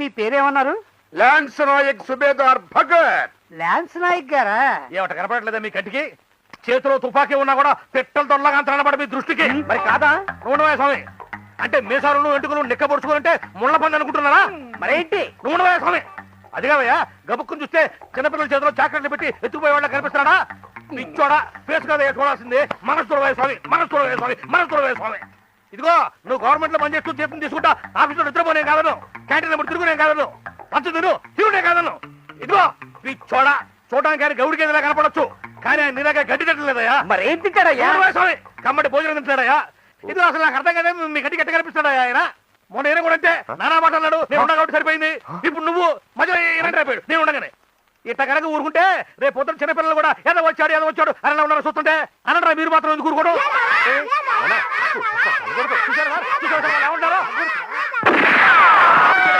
మీ పేరేమన్నారు? Lance Naik Subedar Bhagat. Lance Naik గారా? ఏమిట కనపడట్లేదా మీ కంటికి? చేతిలో తుపాకీ ఉన్నా కూడా పెట్టెల తొల్లగా కనబడ మీ దృష్టికి. మరి కాదా? నూనె స్వామి. అంటే మీసాలు ఎంటుకలు నిక్క పొడుచుకుంటే ముళ్ళ పంది అనుకుంటున్నారా మరేంటి? నూనె స్వామి. అది కాదయ్యా గబుక్కుని చూస్తే చిన్నపిల్లల చేతిలో చాక్లెట్లు పెట్టి ఎత్తుకుపోయే వాళ్ళ కనిపిస్తున్నాడా? పిచ్చోడా ఫేస్ కదా చూడాల్సిందే మనసు చూడవే స్వామి మనసు చూడవే స్వామి మనసు చూడవే స్వామి. ఇదిగో నువ్వు గవర్నమెంట్లో పనిచేస్తూ జీతం తీసుకుంటా ఆఫీసులో నిద్రపోనే కాదను క్యాంటీన్ నెంబర్ తిరుగునే కాదను పంచు తిను తిరుగునే కాదను ఇదిగో పిచ్చోడా చూడడానికి ఆయన గౌడికి ఏదైనా కనపడొచ్చు. కానీ ఆయన నీలాగా గడ్డి తిట్టలేదయ్యా. మరేం తింటాడయ్యా? ఎవరు స్వామి కమ్మటి భోజనం తింటాడయ్యా ఇది అసలు నాకు అర్థం కదా మీ గట్టి గట్టి కనిపిస్తాడయ్యా ఆయన. మొన్న ఈయన కూడా అంతే. నానా మాట అన్నాడు నేను కాబట్టి సరిపోయింది. ఇప్పుడు నువ్వు మధ్యలో ఈయన నేను ఉండగానే. ఇట్ట కనుక ఊరుకుంటే రేపు పొద్దున చిన్నపిల్లలు కూడా ఏదో వచ్చాడు ఏదో వచ్చాడు అని ఉన్నారు చూస్తుంటే అనరా మీరు మాత్రం ఎందుకు ఏ? చూశారా?